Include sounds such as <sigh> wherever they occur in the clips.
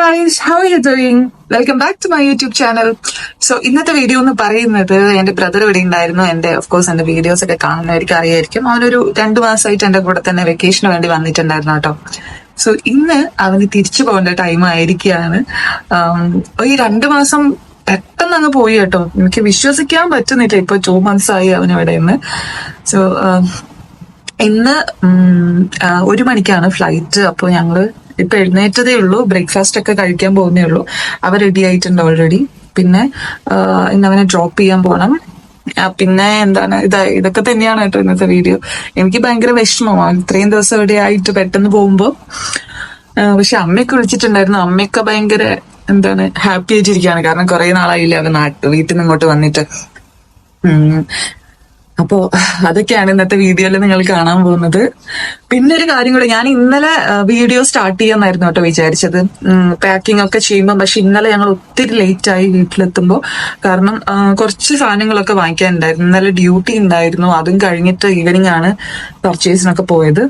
Guys how you doing welcome back to my YouTube channel so ഇന്നത്തെ video എന്ന് പറയുന്നത് എന്റെ ബ്രദർ ഇവിടെ ഉണ്ടായിരുന്നു. എന്റെ ഓഫ് കോഴ്സ് എന്റെ വീഡിയോസ് ഒക്കെ കാണുന്നവർക്ക് അറിയായിരിക്കും. അവനൊരു രണ്ടു മാസമായിട്ട് എന്റെ കൂടെ തന്നെ വെക്കേഷന് വേണ്ടി വന്നിട്ടുണ്ടായിരുന്നു കേട്ടോ. സോ ഇന്ന് അവന് തിരിച്ചു പോകേണ്ട ടൈം ആയിരിക്കുകയാണ്. ഈ രണ്ടു മാസം പെട്ടെന്ന് അങ്ങ് പോയി കേട്ടോ. എനിക്ക് വിശ്വസിക്കാൻ പറ്റുന്നില്ല. ഇപ്പൊ ടു മന്ത്സ് ആയി അവൻ ഇവിടെ നിന്ന്. സോ ഇന്ന് ഒരു മണിക്കാണ് ഫ്ലൈറ്റ് അപ്പോൾ ഞങ്ങൾ ഇപ്പൊ എഴുന്നേറ്റതേ ഉള്ളൂ. ബ്രേക്ക്ഫാസ്റ്റ് ഒക്കെ കഴിക്കാൻ പോകുന്നേ ഉള്ളൂ. അവ റെഡി ആയിട്ടുണ്ട് ഓൾറെഡി പിന്നെ ഇന്ന് അവനെ ഡ്രോപ്പ് ചെയ്യാൻ പോകണം പിന്നെ എന്താണ് ഇത് ഇതൊക്കെ തന്നെയാണ് കേട്ടോ ഇന്നത്തെ വീഡിയോ എനിക്ക് ഭയങ്കര വിഷമമാണ് ഇത്രയും ദിവസം ഇവിടെ ആയിട്ട് പെട്ടെന്ന് പോകുമ്പോ പക്ഷെ അമ്മയൊക്കെ വിളിച്ചിട്ടുണ്ടായിരുന്നു. അമ്മയൊക്കെ ഭയങ്കര എന്താണ് ഹാപ്പി ആയിട്ടിരിക്കുകയാണ്. കാരണം കുറെ നാളായില്ലേ അവൻ നാട്ടിൽ വീട്ടിൽ നിന്ന് ഇങ്ങോട്ട് വന്നിട്ട്. അപ്പോ അതൊക്കെയാണ് ഇന്നത്തെ വീഡിയോയിൽ നിങ്ങൾ കാണാൻ പോകുന്നത്. പിന്നെ ഒരു കാര്യം കൂടെ ഞാൻ ഇന്നലെ വീഡിയോ സ്റ്റാർട്ട് ചെയ്യാന്നായിരുന്നു കേട്ടോ വിചാരിച്ചത്. പാക്കിംഗ് ഒക്കെ ചെയ്യുമ്പോൾ പക്ഷെ ഇന്നലെ ഞങ്ങൾ ഒത്തിരി ലേറ്റ് ആയി വീട്ടിലെത്തുമ്പോൾ കാരണം കുറച്ച് സാധനങ്ങളൊക്കെ വാങ്ങിക്കാനുണ്ടായിരുന്നു. ഇന്നലെ ഡ്യൂട്ടി ഉണ്ടായിരുന്നു. അതും കഴിഞ്ഞിട്ട് ഈവനിങ് ആണ് പർച്ചേസിനൊക്കെ പോയത്.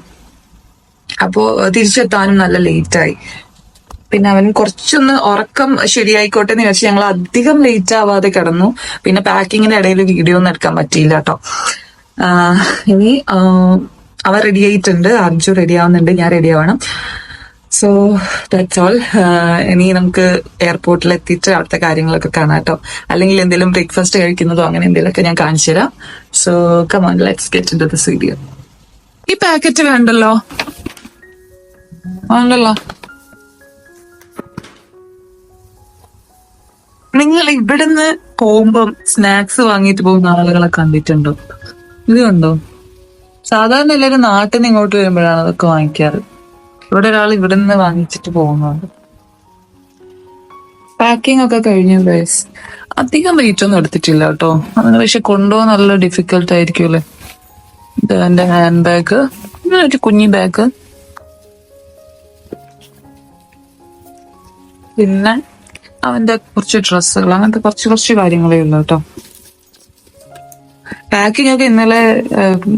അപ്പോ തിരിച്ചെത്താനും നല്ല ലേറ്റ് ആയി. പിന്നെ അവൻ കുറച്ചൊന്ന് ഉറക്കം ശരിയായിക്കോട്ടെ എന്ന് വെച്ച് ഞങ്ങൾ അധികം ലേറ്റ് ആവാതെ കിടന്നു. പിന്നെ പാക്കിങ്ങിന്റെ ഇടയിൽ വീഡിയോ ഒന്നും എടുക്കാൻ പറ്റിയില്ല കേട്ടോ. ഇനി അവ റെഡി ആയിട്ടുണ്ട്. അർജു റെഡി ആവുന്നുണ്ട്. ഞാൻ റെഡി ആവണം. സോ ദാറ്റ്സ് ഓൾ ഇനി നമുക്ക് എയർപോർട്ടിൽ എത്തിയിട്ട് അവിടുത്തെ കാര്യങ്ങളൊക്കെ കാണാം കേട്ടോ. അല്ലെങ്കിൽ എന്തെങ്കിലും ബ്രേക്ക്ഫാസ്റ്റ് കഴിക്കുന്നതോ അങ്ങനെ എന്തെങ്കിലുമൊക്കെ ഞാൻ കാണിച്ചു തരാം. So come on let's get into this video ഈ പാക്കറ്റ് വേണ്ടല്ലോ? വേണ്ടല്ലോ. നിങ്ങൾ ഇവിടുന്ന് പോകുമ്പം സ്നാക്സ് വാങ്ങിയിട്ട് പോകുന്ന ആളുകളെ കണ്ടിട്ടുണ്ടോ? ഇത് കണ്ടോ? സാധാരണ എല്ലാവരും നാട്ടിൽ നിന്ന് ഇങ്ങോട്ട് വരുമ്പോഴാണ് അതൊക്കെ വാങ്ങിക്കാറ്. ഇവിടെ ഒരാൾ ഇവിടെ നിന്ന് വാങ്ങിച്ചിട്ട് പോകുന്നുണ്ട് പാക്കിംഗ് ഒക്കെ കഴിഞ്ഞു ഗൈസ് അധികം വെയിറ്റ് ഒന്നും എടുത്തിട്ടില്ല കേട്ടോ. അതിന് പക്ഷെ കൊണ്ടുപോകാൻ നല്ല ഡിഫിക്കൽട്ട് ആയിരിക്കുമല്ലേ ഇത് എന്റെ ഹാൻഡ് ബാഗ് ഇങ്ങനെ ഒരു കുഞ്ഞി ബാഗ് പിന്നെ അവന്റെ കുറച്ച് ഡ്രസ്സുകൾ അങ്ങനത്തെ കുറച്ച് കുറച്ച് കാര്യങ്ങളേ ഉള്ളൂ കേട്ടോ. പാക്കിംഗ് ഒക്കെ ഇന്നലെ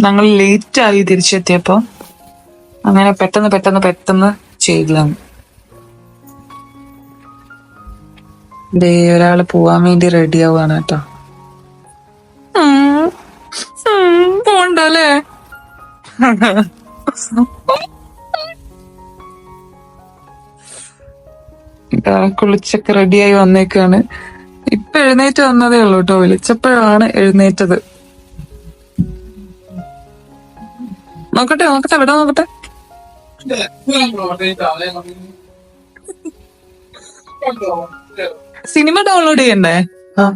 ഞങ്ങൾ ലേറ്റ് ആയി തിരിച്ചെത്തിയപ്പോ അങ്ങനെ പെട്ടെന്ന് പെട്ടെന്ന് പെട്ടെന്ന് ചെയ്തതാണ്. ഒരാൾ പോവാൻ വേണ്ടി റെഡി ആവുകയാണ് കേട്ടോ. പോണ്ടല്ലേ? കുളിച്ചൊക്കെ റെഡിയായി വന്നേക്കാണ്. ഇപ്പൊ എഴുന്നേറ്റ് വന്നതേ ഉള്ളൂ കേട്ടോ വിളിച്ചപ്പോഴാണ് എഴുന്നേറ്റത്. നോക്കട്ടെ നോക്കട്ടെ എവിടെ നോക്കട്ടെ. സിനിമ ഡൗൺലോഡ് ചെയ്യണ്ടേ?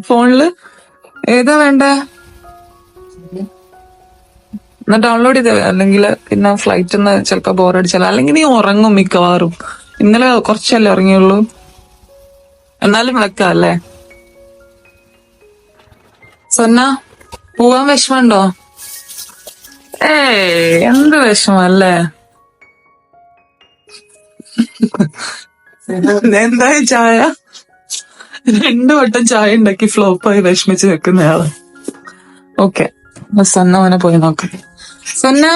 ഫോണിൽ? ഏതാ വേണ്ട? എന്നാ ഡൗൺലോഡ് ചെയ്ത. അല്ലെങ്കിൽ പിന്നെ ഫ്ലൈറ്റ് ഒന്ന് ചിലപ്പോ ബോറടിച്ചാലോ അല്ലെങ്കിൽ നീ ഉറങ്ങും മിക്കവാറും. ഇന്നലെ കുറച്ചല്ലേ ഇറങ്ങിയുള്ളൂ എന്നാലും വെക്കാം അല്ലേ സൊന്ന പോവാൻ വിഷമമുണ്ടോ? ഏയ് എന്ത് വിഷമല്ലേ? എന്തായി ചായ? രണ്ടു വട്ടം ചായ ഉണ്ടാക്കി ഫ്ലോപ്പായി വിഷമിച്ച് നിൽക്കുന്നയാൾ ഓക്കെ സന്ന അവനെ പോയി നോക്കാം. സന്ന?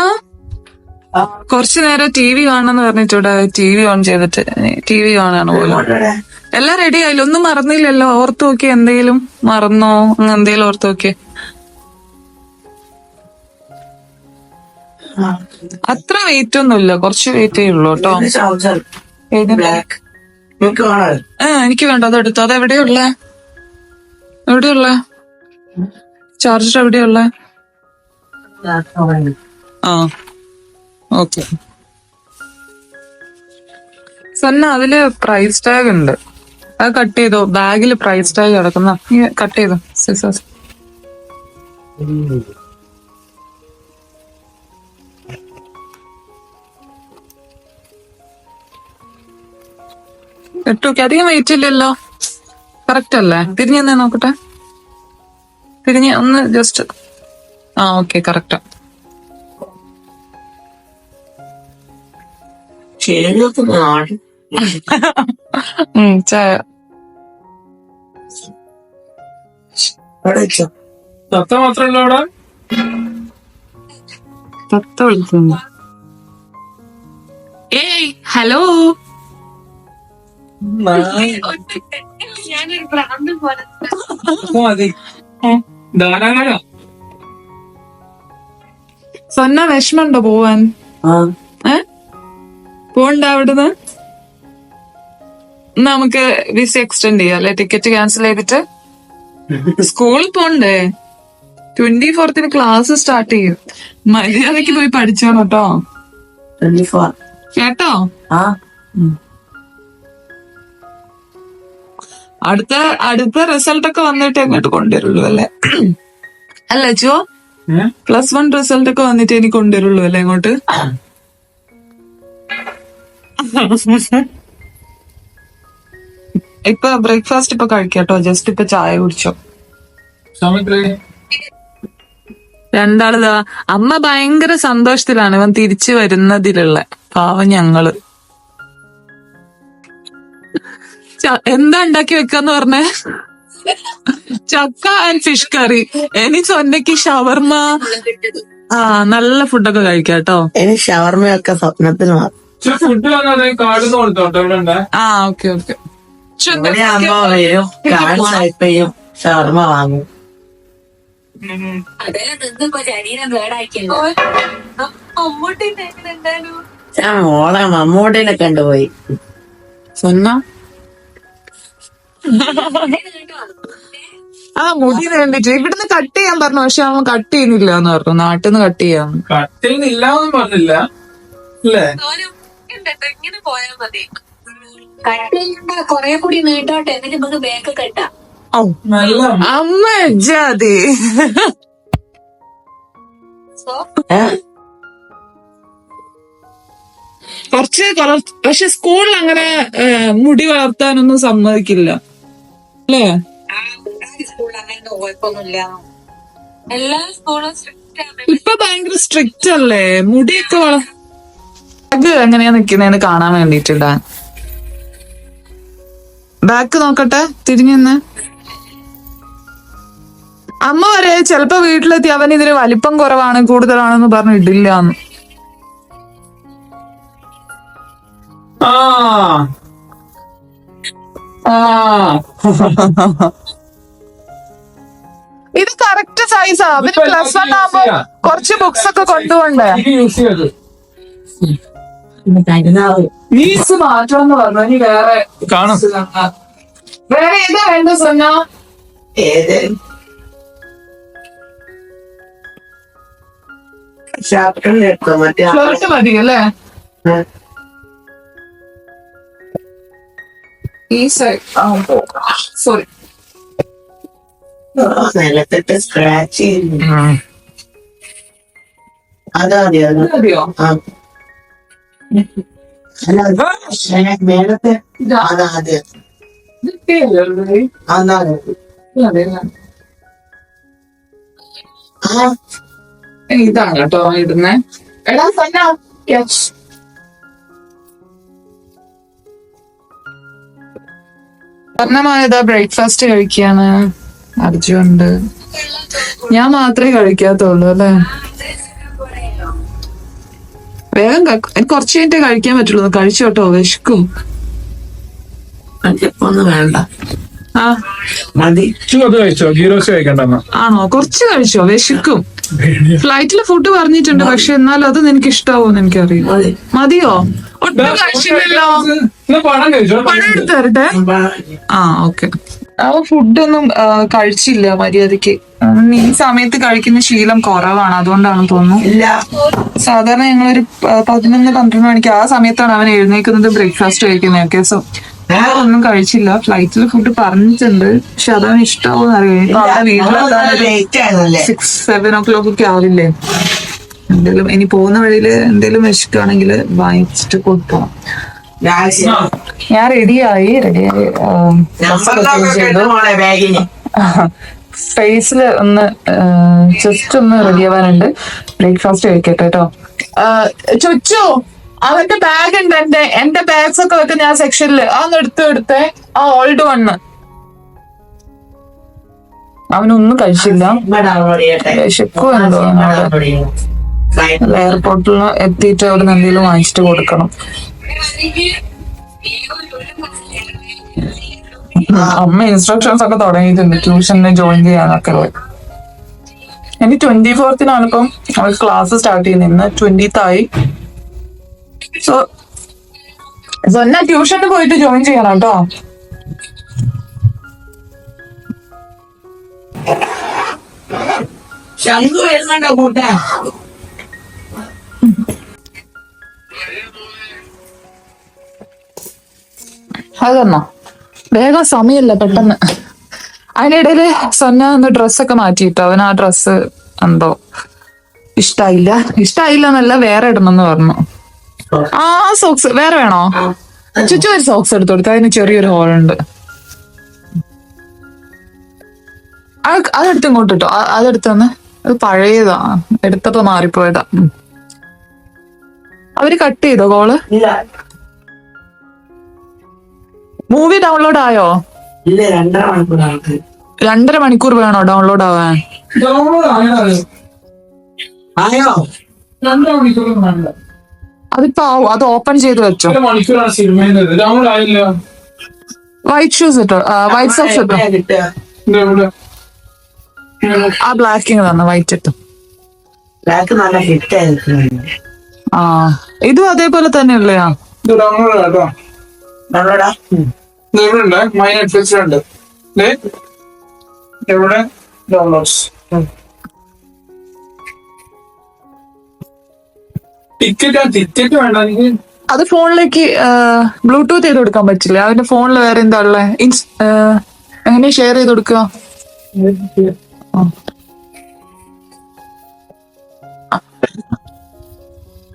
കുറച്ചു നേരം ടി വി കാണാന്ന് പറഞ്ഞിട്ടൂടെ ടി വി ഓൺ ചെയ്തിട്ട് ടി വി കാണാണ് പോലും. എല്ലാം റെഡി ആയില്ല? ഒന്നും മറന്നില്ലല്ലോ. ഓർത്തു നോക്കി എന്തെങ്കിലും മറന്നോ? അങ്ങനെ എന്തെങ്കിലും ഓർത്തു നോക്കി അത്ര വെയിറ്റ് ഒന്നുമില്ല കുറച്ച് വെയിറ്റേ ഉള്ളൂ കേട്ടോ. എനിക്ക് വേണ്ട. അത് എടുത്തോ. അത് എവിടെയുള്ള എവിടെയുള്ള ചാർജർ എവിടെയുള്ള ആ. ഓക്കെ. സന്ന അതിൽ പ്രൈസ് ടാഗ് ഉണ്ട്. അത് കട്ട് ചെയ്തോ? ബാഗിൽ പ്രൈസ് ടാഗ് കിടക്കുന്ന കട്ട് ചെയ്തോ? സിസേഴ്സ് എട്ടോക്കെ അധികം വെയിറ്റ് ഇല്ലല്ലോ. കറക്റ്റ് അല്ലേ? തിരിഞ്ഞു നോക്കട്ടെ? തിരിഞ്ഞ് ഒന്ന് ജസ്റ്റ് ആ ഓക്കെ കറക്റ്റാ തത്ത മാത്രല്ല അവിടെ? തത്ത വിളിക്കുന്നു. ഏയ് ഹലോ. ഞാനൊരു ഭ്രാന്തൻ പോലെ. മതി. ധാരാളം സൊന്ന വിഷമുണ്ടോ പോവാൻ? ഏ പോണ്ട അവിടുന്ന്? നമുക്ക് വിസ എക്സ്റ്റെൻഡ് ചെയ്യാം അല്ലെ? ടിക്കറ്റ് ക്യാൻസൽ ചെയ്തിട്ട്? സ്കൂളിൽ പോണ്ടേ? ട്വന്റി ഫോർത്തിന് ക്ലാസ് സ്റ്റാർട്ട് ചെയ്യും. മര്യാദയ്ക്ക് പോയി പഠിച്ചോ കേട്ടോ? ട്വന്റി ഫോർ കേട്ടോ അടുത്ത അടുത്ത റിസൾട്ട് ഒക്കെ വന്നിട്ട് എങ്ങോട്ട് കൊണ്ടുവരുള്ളൂ അല്ലെ? അല്ല ചോ പ്ലസ് വൺ റിസൾട്ട് ഒക്കെ വന്നിട്ട് എനിക്ക് കൊണ്ടുവരുള്ളൂ അല്ലെ ഇങ്ങോട്ട്? ഇപ്പൊ ബ്രേക്ക്ഫാസ്റ്റ് ഇപ്പൊ കഴിക്കാട്ടോ. ജസ്റ്റ് ഇപ്പൊ ചായ കുടിച്ചോ. രണ്ടാളിതാ അമ്മ ഭയങ്കര സന്തോഷത്തിലാണ് ഇവൻ തിരിച്ചു വരുന്നതിലുള്ള. പാവം ഞങ്ങൾ. എന്താ ഉണ്ടാക്കി വെക്കാന്ന് പറഞ്ഞേ? ചക്ക ആൻഡ് ഫിഷ് കറി എനി സ്വന്തക്ക് ഷവർമ്മ ആ നല്ല ഫുഡൊക്കെ കഴിക്കാം കേട്ടോ ഇനി ഷവർമയൊക്കെ സ്വപ്നത്തിൽ മാത്രം. ഫുഡ് വന്നത് കാർഡ് കൊടുത്തോട്ടോ? ഇവിടെ ഉണ്ട്? ആ ഓക്കെ ഓക്കെ. ഇവിടെ അമ്മ വരും. കാഴ്ചയും ഷവർമ വാങ്ങും. അതെല്ലാം നിന്നിപ്പോ ശരീരം കേടാക്കിയല്ലോ. ഞാൻ മോളെ മമ്മൂട്ടിനെ കണ്ടുപോയി. ആ മുടി നീണ്ടിട്ട് ഇവിടുന്ന് കട്ട് ചെയ്യാൻ പറഞ്ഞു. പക്ഷെ അവൻ കട്ട് ചെയ്യുന്നില്ല എന്ന് പറഞ്ഞു. നാട്ടിൽ നിന്ന് കട്ട് ചെയ്യാൻ കട്ട് ചെയ്യുന്നില്ല പറഞ്ഞില്ല. അല്ലേ? ഇങ്ങനെ പോയാൽ മതി. കട്ടിലുണ്ട കൊറേ കൂടി നീട്ടോട്ടെ എന്നിട്ട് നമുക്ക് ബാക്ക് കെട്ടാം അമ്മ ജാതി? കുറച്ച് കളർ പക്ഷെ സ്കൂളിൽ അങ്ങനെ മുടി വളർത്താനൊന്നും സമ്മതിക്കില്ല. അല്ലേ? എല്ലാ സ്കൂളും ഇപ്പൊ ഭയങ്കര സ്ട്രിക്റ്റ് അല്ലേ? മുടിയൊക്കെ വള ബാഗ് എങ്ങനെയാ നിക്കുന്നതെന്ന് കാണാൻ വേണ്ടിട്ടിടാൻ ബാക്ക് നോക്കട്ടെ തിരിഞ്ഞെന്ന്. അമ്മ വരെ ചെലപ്പോ വീട്ടിലെത്തി അവൻ ഇതിന് വലിപ്പം കുറവാണ് കൂടുതലാണെന്ന് പറഞ്ഞു ആ. ഇത് കറക്റ്റ് സൈസാ ഇതിപ്പോ പ്ലസ് വൺ ആകുമ്പോ. കുറച്ച് ബുക്സ് ഒക്കെ കൊണ്ടുപോണ്ടേ? കരുതാവ് ഫീസ് മാറ്റണമെന്ന് പറഞ്ഞു. ഇനി വേറെ കാണും. വേറെ ഏതാ വേണ്ട സൊന്ന? ഏത്? മറ്റേ ഷർട്ട് മതി അല്ലേ? ഈ സൈഡ് സോറി നിലത്തിട്ട് സ്ക്രാച്ച് ചെയ്യുന്നു അതാ മതിയോ? മേലത്തെ ഇതാണ് കേട്ടോ ഇടുന്നേ. എടാ സന്ന. യെസ് പറഞ്ഞമായതാ ബ്രേക്ക്ഫാസ്റ്റ് കഴിക്കാണ് അർജുണ്ട് ഞാൻ മാത്രമേ കഴിക്കാത്തുള്ളൂ അല്ലേ? വേഗം എനിക്ക് കുറച്ച് കഴിഞ്ഞിട്ട് കഴിക്കാൻ പറ്റുള്ളൂ. കഴിച്ചോട്ടോ വിശക്കും. ഒന്നും വേണ്ട. ആ. ആണോ? കുറച്ച് കഴിച്ചോ? വിശക്കും. ഫ്ലൈറ്റിൽ ഫുഡ് പറഞ്ഞിട്ടുണ്ട്. പക്ഷെ എന്നാലും അത് നിനക്ക് ഇഷ്ടാവോന്ന് എനിക്കറിയാം മതി. മതിയോ? ഒട്ടും കഴിച്ചില്ലല്ലോ. പണം എടുത്ത് തരട്ടെ. ആ ഓക്കെ. അവ ഫുഡൊന്നും കഴിച്ചില്ല മര്യാദയ്ക്ക് ഈ സമയത്ത് കഴിക്കുന്ന ശീലം കുറവാണ് അതുകൊണ്ടാണ് തോന്നുന്നു. ഇല്ല. സാധാരണ ഞങ്ങളൊരു ഒരു പതിനൊന്ന് പന്ത്രണ്ട് മണിക്ക് ആ സമയത്താണ് അവൻ എഴുന്നേക്കുന്നത് ബ്രേക്ക്ഫാസ്റ്റ് കഴിക്കുന്നതൊക്കെ സോ ഒന്നും കഴിച്ചില്ല. ഫ്ലൈറ്റിൽ ഫുഡ് പറഞ്ഞിട്ടുണ്ട് പക്ഷെ അതവന് ഇഷ്ടമാവും അറിയാം? സിക്സ് സെവൻ ഓ ക്ലോക്ക് ഒക്കെ ആവില്ലേ? എന്തെങ്കിലും ഇനി പോകുന്ന വഴിയിൽ എന്തെങ്കിലും വിശക്കുകയാണെങ്കിൽ വാങ്ങിച്ചിട്ട് കൊടുക്കണം ഞാൻ റെഡിയായി റെഡിയായി ഫേസിൽ ഒന്ന് ജസ്റ്റ് ഒന്ന് റെഡിയാവാനുണ്ട് ബ്രേക്ക്ഫാസ്റ്റ് കഴിക്കട്ടെ കേട്ടോ ചുച്ചു അവന്റെ ബാഗ് ഉണ്ട് എന്റെ എന്റെ ബാഗ്സ് ഒക്കെ വെക്കുന്ന ഞാൻ സെക്ഷനിൽ അതൊന്ന് എടുത്തു എടുത്തേ. ആ ഓൾഡ് വണ്ണ് അവനൊന്നും കഴിച്ചില്ല. ഇവിടെ എയർപോർട്ടിൽ എത്തിയിട്ട് അവിടെ നിന്ന് എന്തെങ്കിലും വാങ്ങിച്ചിട്ട് കൊടുക്കണം. അമ്മ ഇൻസ്ട്രക്ഷൻസ് ഒക്കെ തുടങ്ങിയിട്ടുണ്ട്. ട്യൂഷന് ജോയിൻ ചെയ്യാനൊക്കെ. ഇനി ട്വന്റി ഫോർത്തിനാണ് ഇപ്പം ക്ലാസ് സ്റ്റാർട്ട് ചെയ്യുന്നത് ഇന്ന് ട്വന്റീത്ത് ആയി. സോ സൊന്ന ട്യൂഷന് പോയിട്ട് ജോയിൻ ചെയ്യണം കേട്ടോ. ശംഖു വരുന്നുണ്ടോ കൂട്ടാൻ? അത് തന്നോ വേഗം സമയമല്ല പെട്ടെന്ന്. അതിനിടയിൽ സൊന്ന ഒന്ന് ഡ്രസ്സൊക്കെ മാറ്റിയിട്ടു? അവൻ ആ ഡ്രസ്സ് എന്തോ ഇഷ്ടായില്ല. ഇഷ്ടായില്ല എന്നല്ല വേറെ ഇടണമെന്ന് പറഞ്ഞു. ആ സോക്സ് വേറെ വേണോ? ചുച്ചു ഒരു സോക്സ് എടുത്തു കൊടുത്തു? അതിന് ചെറിയൊരു ഹോൾ ഉണ്ട്. അതെടുത്ത് ഇങ്ങോട്ട് കിട്ടോ അതെടുത്ത് തന്നെ. അത് പഴയതാ. എടുത്തപ്പോ മാറിപ്പോയതാ. അവർ കട്ട് ചെയ്തോ കോൾ ഇല്ല. മൂവി ഡൗൺലോഡ് ആയോ? ഇല്ല രണ്ടര മണിക്കൂർ ആൾക്ക് രണ്ടര മണിക്കൂർ വേണോ ഡൗൺലോഡ് ആവാൻ? അതിപ്പോ ആവും അത് ഓപ്പൺ ചെയ്ത് വെച്ചോ. ഒരു മണിക്കൂറാണ് സിനിമയിൽ ഡൗൺലോഡ് ആയില്ല. വൈറ്റ് ഷൂസ് ഇട്ടോ? വൈറ്റ് സോക്സ് ഇട്ടോ? ആ ബ്ലാക്കിങ് തന്നെ വൈറ്റ് ഇട്ടോ. ബ്ലാക്ക് നല്ല ഹിറ്റ് ആയിരിക്കും. ആ ഇതും അതേപോലെ തന്നെ ഇത് ഡൗൺലോഡ് കേട്ടോ. നമ്മളോടാ ഇത് എവിടെ ഉണ്ട് മൈ നെറ്റ്ഫ്ലിക്സിലുണ്ട് ദേ, എവിടെ? ഡൗൺലോഡ്സ് ടിക്കറ്റ് ടിക്കറ്റ് വേണ്ട എനിക്ക്. അത് ഫോണിലേക്ക് ബ്ലൂടൂത്ത് ചെയ്ത് കൊടുക്കാൻ പറ്റില്ല. അവന്റെ ഫോണിൽ വേറെ എന്താ ഉള്ളേ? എങ്ങനെ ഷെയർ ചെയ്ത് കൊടുക്കുക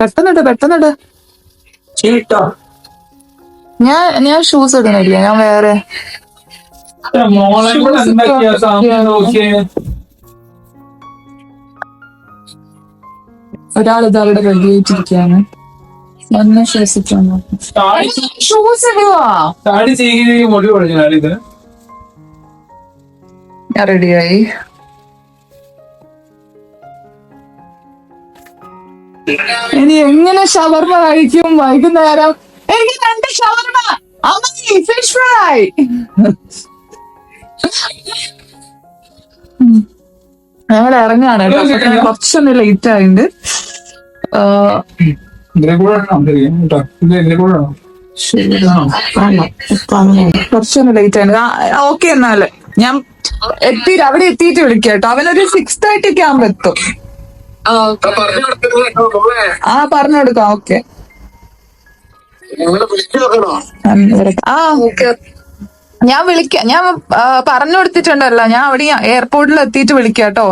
പെട്ടെന്നിട് പെട്ടെന്നിട്. ചീട്ടോ? ഞാൻ ഞാൻ ഷൂസ് ഇടുന്നില്ല ഞാൻ വേറെ. ഇത് അവിടെ റെഡിയായിട്ടിരിക്കാണ് വന്ന് ശ്വസിച്ചു ഷൂസ് ഇടുവാ ഞാൻ റെഡിയായി ഇനി എങ്ങനെ ഷവർമ കഴിക്കും? വൈകുന്നേരം? എനിക്ക് രണ്ട് ഷവർമ. അമ്മ ഫിഷ് ഫ്രൈ ഞങ്ങൾ ഇറങ്ങാണ് കേട്ടോ. കുറച്ചൊന്ന് ലേറ്റ് ആയിണ്ട്. ആ, ഇതിനെ കൂടെ ഇടണം ശരിക്കും കേട്ടോ. ഇത് ഇതിനെ കൂടെ ഇടണം ശരി. ആണോ ഇപ്പൊ അങ്ങനെ കുറച്ചൊന്ന് ലേറ്റ് ആയിട്ട് ഓക്കെ എന്നാൽ. ഞാൻ എത്തി അവിടെ എത്തിയിട്ട് വിളിക്കാം കേട്ടോ. അവനൊരു സിക്സ് തേർട്ടിക്ക് ആകുമ്പോ എത്തും. ആ പറഞ്ഞു കൊടുക്കാം ഓക്കെ. ആ ഞാൻ വിളിക്കാം ഞാൻ പറഞ്ഞു കൊടുത്തിട്ടുണ്ടല്ലോ ഞാൻ അവിടെ എയർപോർട്ടിൽ എത്തിയിട്ട് വിളിക്കാം കേട്ടോ.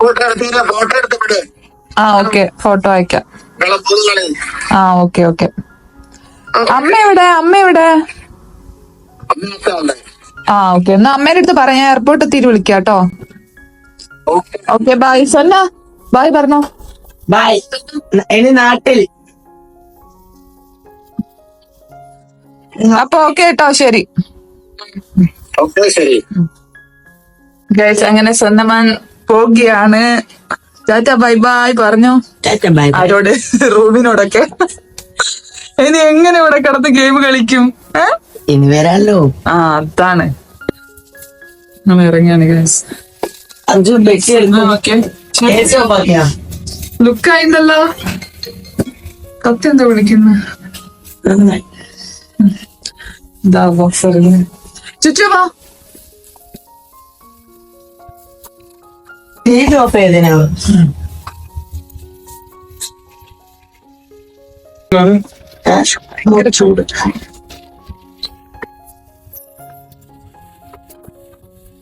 ഫോട്ടോ എടുത്തില്ല ഫോട്ടോ എടുത്ത് വിട്. ആ ഓക്കെ ഫോട്ടോ അയക്കാം. ആ ഓക്കെ ഓക്കെ. അമ്മ എവിടെ? അമ്മ എവിടെ? ആ ഓക്കെ എന്നാ അമ്മേന്റെ അടുത്ത് പറയാം എയർപോർട്ട് എയർപോർട്ടിൽ എത്തിയിട്ട് വിളിക്കാം കേട്ടോ. ഓക്കെ ബായ് സൊന്ന ബൈ പറഞ്ഞോ ബായ് ഇനി നാട്ടിൽ. അപ്പൊ ഓക്കെ കേട്ടോ ശരി. ഓക്കെ ശരി. ഗൈസ് അങ്ങനെ സ്വന്തമാൻ പോകുകയാണ് ടാറ്റ ബൈ ബൈ പറഞ്ഞു അവരോട് ആരോട്? റൂമിനോടൊക്കെ. ഇനി എങ്ങനെ ഇവിടെ കിടന്ന് ഗെയിം കളിക്കും? ഇനി വരാലോ. ആ അതാണ്. നമ്മൾ ഇറങ്ങിയാണ് ഗൈസ് അഞ്ചു ഓക്കെയാ ലുക്കായിണ്ടല്ലോ കത്ത് എന്താ വിളിക്കുന്നു? ചെയ്തതിനാ ഭയങ്കര ചൂട്.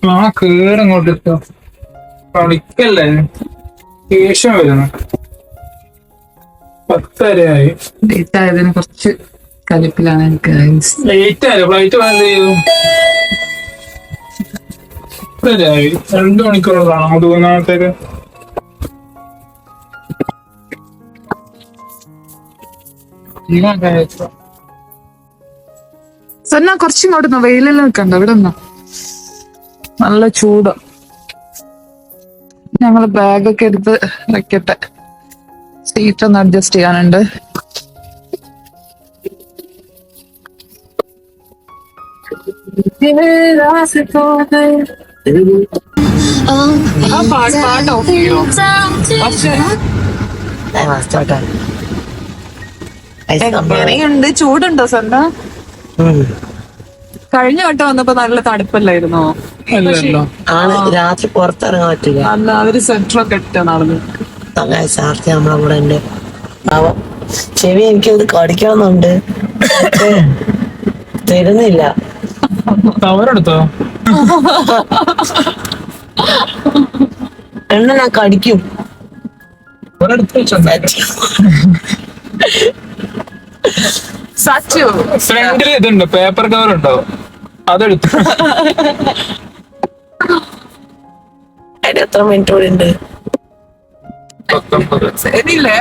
ആ കേറങ്ങോട്ട് ഇട്ടോ. കളിക്കല്ലേ? ദേഷ്യം വരുന്നു. പത്തരയായി. ലേറ്റ് ആയതിന് കുറച്ച് കലിപ്പിലാണ് എനിക്ക് ലേറ്റ് ആയി ഫ്ലൈറ്റ് എന്ത് ചെയ്തു? പത്തരയായി രണ്ടു മണിക്കൂറുള്ളതാണോ മൂന്നാമത്തേക്ക് സന്ന കുറച്ചിങ്ങോട്ട് വെയിലെല്ലാം നിൽക്കണ്ട. ഇവിടെ നിന്നോ. നല്ല ചൂട്. ഞങ്ങൾ ബാഗൊക്കെ എടുത്ത് വെക്കട്ടെ. സീറ്റ് ഒന്ന് അഡ്ജസ്റ്റ് ചെയ്യാനുണ്ട്. ആ പാട്ട് പാട്ട് ഓഫ് ചെയ്യോ? പക്ഷേ എങ്ങനെയുണ്ട്? ചൂടുണ്ടോ സന്ത? കഴിഞ്ഞ വട്ടം വന്നപ്പോ നല്ല തണുപ്പല്ലായിരുന്നോ? ആണ് രാത്രി പുറത്തിറങ്ങാൻ പറ്റില്ല. അല്ല അവർ സെന്ററൊക്കെ കെട്ടാണ് നടന്നു അങ്ങനെ സാർത്തി നമ്മളെ കൂടെ ഉണ്ട്. പാവം. ചെവി എനിക്കത് കടിക്കണമെന്നുണ്ട്. തരുന്നില്ല. അവരെടുത്തോ എണ്ണ ഞാൻ കടിക്കും. സച്ചു ഫ്രണ്ടിൽ ഇതുണ്ട് പേപ്പർ കവർ ഉണ്ടോ അതെടുത്തു. <laughs> അതിന് എത്ര മിനിറ്റ് കൂടി ഉണ്ട്. ശരിയില്ലേ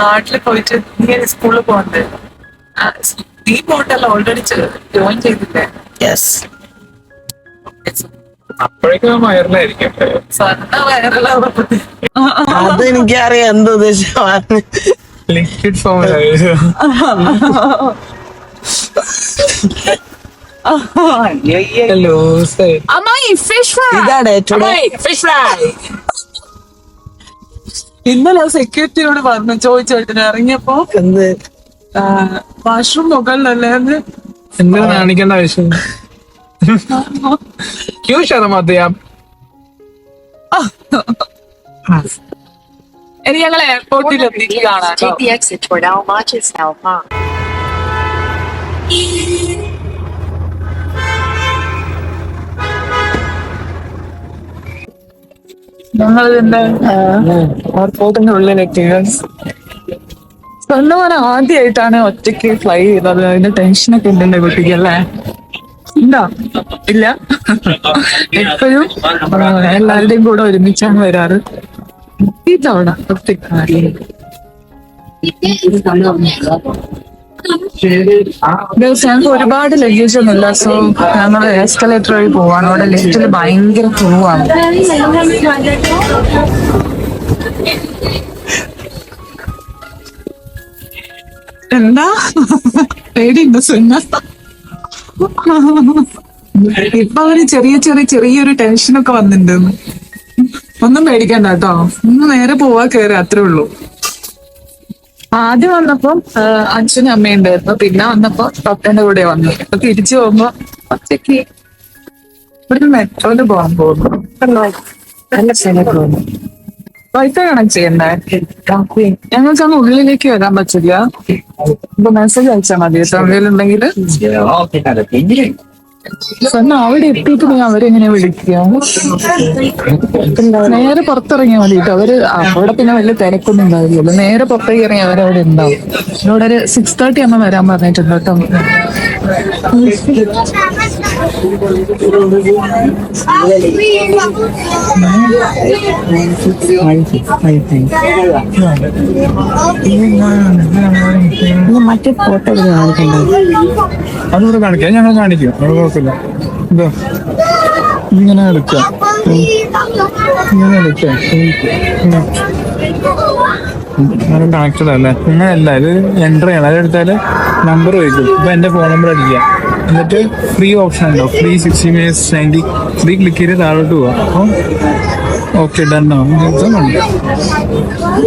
നാട്ടിൽ പോയിട്ട് നീ സ്കൂളിൽ പോകണ്ടേ? ഈ നീ പോട്ടല്ല ഓൾറെഡി ജോയിൻ ചെയ്തില്ലേ? യെസ് അപ്പോഴേക്കും വയറിലായിരിക്കും. അത് എനിക്കറിയാം എന്ത് ഉദ്ദേശിച്ചു ലിക്വിഡ് ഫോം ലൂസ്. അമ്മായി ഫിഷ് ഫ്രൈ ഇതാണ് ചൂട് ഫിഷ് ഫ്രൈ ഇന്നലെ സെക്യൂരിറ്റിയോട് പറഞ്ഞു ചോദിച്ചോട്ടിന് ഇറങ്ങിയപ്പോ എന്ത്? വാഷ്റൂം മുകളിലല്ലേ എന്താ കാണിക്കേണ്ട ആവശ്യം. ക്യൂ ശതമാനത്തെ ഇനി ഞങ്ങൾ എയർപോർട്ടിൽ എത്തിയിട്ട് കാണാം എയർപോർട്ടിന്റെ ഉള്ളിലേക്ക് സ്വന്തം ആദ്യമായിട്ടാണ് ഒറ്റയ്ക്ക് ഫ്ലൈ ചെയ്തത്. അതിന്റെ ടെൻഷനൊക്കെ ഉണ്ട് എന്റെ കുട്ടിക്ക് അല്ലേ? ഉണ്ടോ? ഇല്ല? എപ്പോഴും എല്ലാവരുടെയും കൂടെ ഒരുമിച്ചാണ് വരാറ്. ഇതവിടെ ഒറ്റയ്ക്ക് ഗേൾസ് ഞങ്ങൾക്ക് ഒരുപാട് ലഗേജ് ഒന്നുമില്ല. സോ ഞങ്ങൾ എസ്കലേറ്റർ വഴി പോവാണ്. അവിടെ ലിഫ്റ്റിൽ ഭയങ്കര പോവാണ്. എന്താ? പേടിയുണ്ട് സുന്ന ഇപ്പൊ അവർ ചെറിയ ചെറിയ ചെറിയൊരു ടെൻഷനൊക്കെ വന്നിട്ടുണ്ട്. ഒന്നും പേടിക്കണ്ട കേട്ടോ. ഒന്ന് നേരെ പോവാ കയറി അത്രേ ഉള്ളൂ. ആദ്യം വന്നപ്പോ അച്ഛനും അമ്മയും ഉണ്ടായിരുന്നു. പിന്നെ വന്നപ്പോ പപ്പേന്റെ കൂടെ വന്നു. ഇപ്പൊ തിരിച്ചു പോകുമ്പോ ഒറ്റയ്ക്ക് ഇവിടുന്ന് മെട്രോയിൽ പോകാൻ പോകുന്നു. നല്ല പോകുന്നു വൈഫൈ കണക്ട് ചെയ്യണ്ടേ? ഞങ്ങൾക്ക് അങ്ങ് ഉള്ളിലേക്ക് വരാൻ പറ്റില്ല. മെസ്സേജ് അയച്ചാൽ മതി. കേട്ടോ ഉള്ളിലുണ്ടെങ്കിൽ അവിടെ എത്തിയിട്ട് നീ അവരെങ്ങനെ വിളിക്കുക നേരെ പുറത്തിറങ്ങിയാൽ മതി അവർ അവിടെ പിന്നെ വലിയ തിരക്കൊന്നും ഉണ്ടാവില്ലല്ലോ. നേരെ പുറത്തേക്ക് ഇറങ്ങി അവരവിടെ ഉണ്ടാവും. എന്നോടൊരു സിക്സ് തേർട്ടി ആകുമ്പോൾ വരാൻ പറഞ്ഞിട്ടുണ്ട് കേട്ടോ മറ്റേ ഫോട്ടോ അതുകൂടെ കാണിക്കാം. ഞങ്ങൾ കാണിക്കും. അത് കുഴപ്പമില്ല. ഇതാ ഇങ്ങനെ എടുക്കാം. ഇങ്ങനെ എടുക്കാം. കണക്റ്റഡ് അല്ലേ? ഇങ്ങനെയല്ല ഇത് എന്റർ ചെയ്യണം അതെടുത്താൽ നമ്പർ ചോദിക്കും. ഇപ്പൊ എന്റെ ഫോൺ നമ്പർ അടിക്കുക. എന്നിട്ട് ഫ്രീ ഓപ്ഷൻ ഉണ്ടോ? Free sixty minutes ninety free click ചെയ്ത് താഴോട്ട് പോവാം. അപ്പം ഓക്കെ ഡണ്ണോ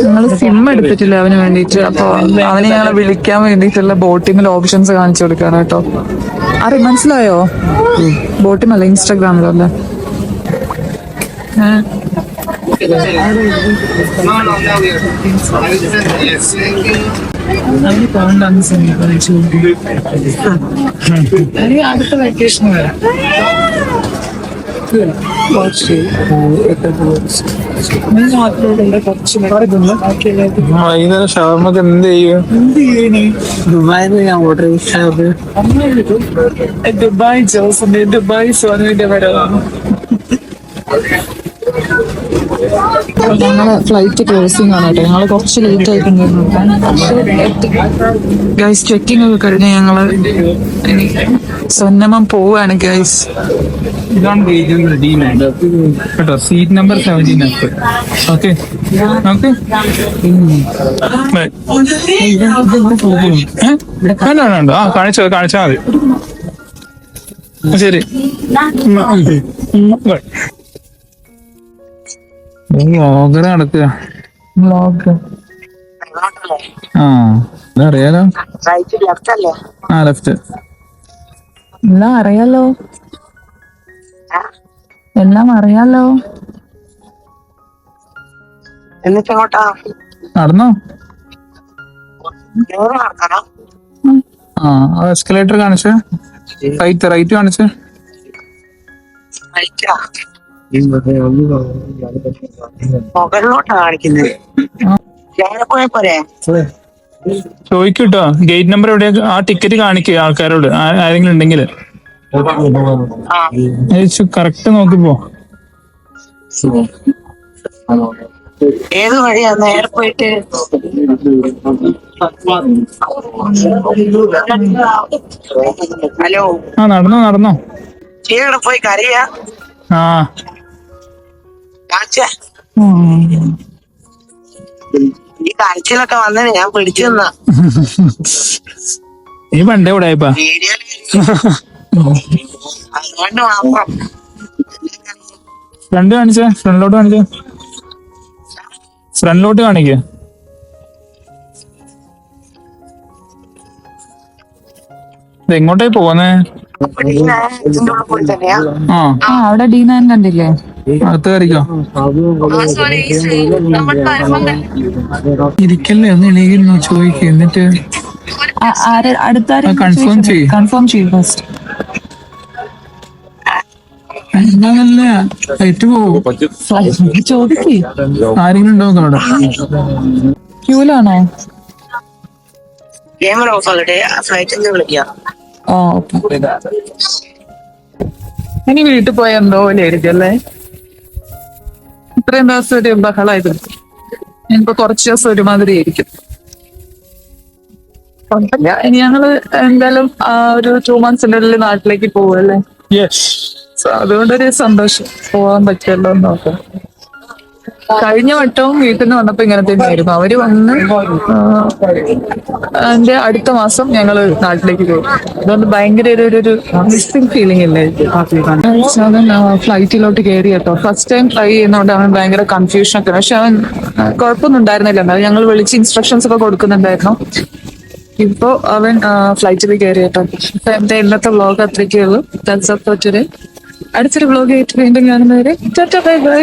ഞങ്ങൾ സിം എടുത്തിട്ടില്ല അവന് വേണ്ടിയിട്ട്. അപ്പൊ അവനെ ഞങ്ങളെ വിളിക്കാൻ വേണ്ടിയിട്ടുള്ള ബോട്ടിങ്ങിൽ ഓപ്ഷൻസ് കാണിച്ചു കൊടുക്കാണ് കേട്ടോ അറി മനസ്സിലായോ? ബോട്ടിമല്ല ഇൻസ്റ്റാഗ്രാമിലല്ലേ? ഏഹ് അവന് പോകണ്ടെന്ന് സമീപിച്ചു ഇനി അടുത്ത വെക്കേഷൻ വരാം. വൈകുന്നേരം ഷവർമ്മക്ക് എന്ത് ചെയ്യും? ദുബായിൽ ഞാൻ ഓർഡർ ചെയ്തത്. ദുബായ് ജോസിന്റെ ദുബായ് സോനുവിന്റെ വരവാണ്. ഞങ്ങളെ ഫ്ലൈറ്റ് ക്ലോസിംഗ് ആണ് കേട്ടോ. ഞങ്ങൾ കുറച്ച് ലേറ്റ് ആയിട്ടുണ്ടായിരുന്നു ഗൈസ് ചെക്കിംഗ് ഒക്കെ കഴിഞ്ഞ് ഞങ്ങൾ സ്വന്നമം പോവാണ് ഗൈസ് കേട്ടോ seat number seventeen okay okay വേണ്ട വേണ്ട ആ കാണിച്ചോ കാണിച്ചാൽ മതി. ശരി. വ്ളോഗർ നടക്കുക. ആ അറിയാലോ റൈറ്റ് ലെഫ്റ്റ് അല്ലേ ആ ലെഫ്റ്റ് എല്ലാം അറിയാലോ? എല്ലാം അറിയാലോ? നടന്നോ? ആ എസ്കലേറ്റർ കാണിച്ച്. റൈറ്റ് റൈറ്റ് കാണിച്ച്. റൈറ്റാ മുകളിലോട്ടാ കാണിക്കുന്നത് പോയ പോരെ? ചോദിക്കൂട്ടോ ഗേറ്റ് നമ്പർ എവിടെ ആ ടിക്കറ്റ് കാണിക്കുക ആൾക്കാരോട്. ആ- ആരെങ്കിലും ഉണ്ടെങ്കിൽ കറക്റ്റ് നോക്കിപ്പോ. ഏത് വഴിയാ? നേരെ പോയിട്ട്. ഹലോ. ആ നടന്നോ നടന്നോ. ചീടെ പോയി കരയാ? ആ. കാണിച്ചേ ഈ കരച്ചിലൊക്കെ വന്നതിന് ഞാൻ പിടിച്ചു നിന്നാ നീ പണ്ടേ ഇവിടെ ആയിപ്പാ അതുകൊണ്ട് മാത്രം. ഫ്രണ്ട് കാണിച്ചേ ഫ്രണ്ടിലോട്ട് കാണിച്ചേ. ഫ്രണ്ടിലോട്ട് കാണിക്കേ. എങ്ങോട്ടായി തന്നെയാ. ആ. അവിടെ ഡീനാൻ കണ്ടില്ലേ? അകത്ത് കയറിക്കോ? ഇരിക്കല്ലേ? ഒന്ന് എണീക്കുന്നു ചോദിക്കുക എന്നിട്ട് അടുത്ത കൺഫേം ചെയ്യ്. കൺഫേം ചെയ്യും ഫസ്റ്റ് പോവും? ചോദിക്കേ. ആരെങ്കിലും അവിടെ ക്യൂലാണോ? ക്യാമറ ഓഫ് ആകട്ടെ ഫ്ലൈറ്റിൽ നിന്ന് വിളിക്കാം. ആ ഓക്കെ. ഇനി വീട്ടിൽ പോയ എന്തോ അല്ലേ? ഇത്രയും ദിവസം ഒരു ബഹളായിരുന്നു ഇനിയിപ്പോ കുറച്ച് ദിവസം ഒരുമാതിരി ആയിരിക്കും. കുഴപ്പമില്ല ഇനി ഞങ്ങൾ എന്തായാലും ആ, ഒരു ടു മന്ത്സിന്റെ ഉള്ളിൽ നാട്ടിലേക്ക് പോവല്ലേ അതുകൊണ്ടൊരു സന്തോഷം പോവാൻ പറ്റുമല്ലോ എന്ന് നോക്കാം. കഴിഞ്ഞ വട്ടവും വീട്ടിൽ നിന്ന് വന്നപ്പോ ഇങ്ങനെ തന്നെയായിരുന്നു. അവർ വന്ന് എന്റെ അടുത്ത മാസം ഞങ്ങൾ നാട്ടിലേക്ക് പോകും അതുകൊണ്ട് ഭയങ്കര ഒരു ഒരു മിസ്സിംഗ് ഫീലിംഗ് ഇല്ലേ? അവൻ ഫ്ലൈറ്റിലോട്ട് കയറി കേട്ടോ. ഫസ്റ്റ് ടൈം ട്രൈ ചെയ്യുന്നതുകൊണ്ട് അവൻ ഭയങ്കര കൺഫ്യൂഷൻ ഒക്കെ. പക്ഷെ അവൻ കുഴപ്പമൊന്നും ഉണ്ടായിരുന്നില്ല. എന്നാലും ഞങ്ങൾ വിളിച്ച് ഇൻസ്ട്രക്ഷൻസ് ഒക്കെ കൊടുക്കുന്നുണ്ടായിരുന്നു. ഇപ്പോ അവൻ ഫ്ലൈറ്റിൽ കയറി കേട്ടോ. അപ്പൊ എന്റെ ഇന്നത്തെ വ്ളോഗ് അത്രയ്ക്കേ ഉള്ളൂ. അടുത്തൊരു വ്ളോഗ് ആയിട്ട് വീണ്ടും കാണുന്നവരെ ബൈ ബൈ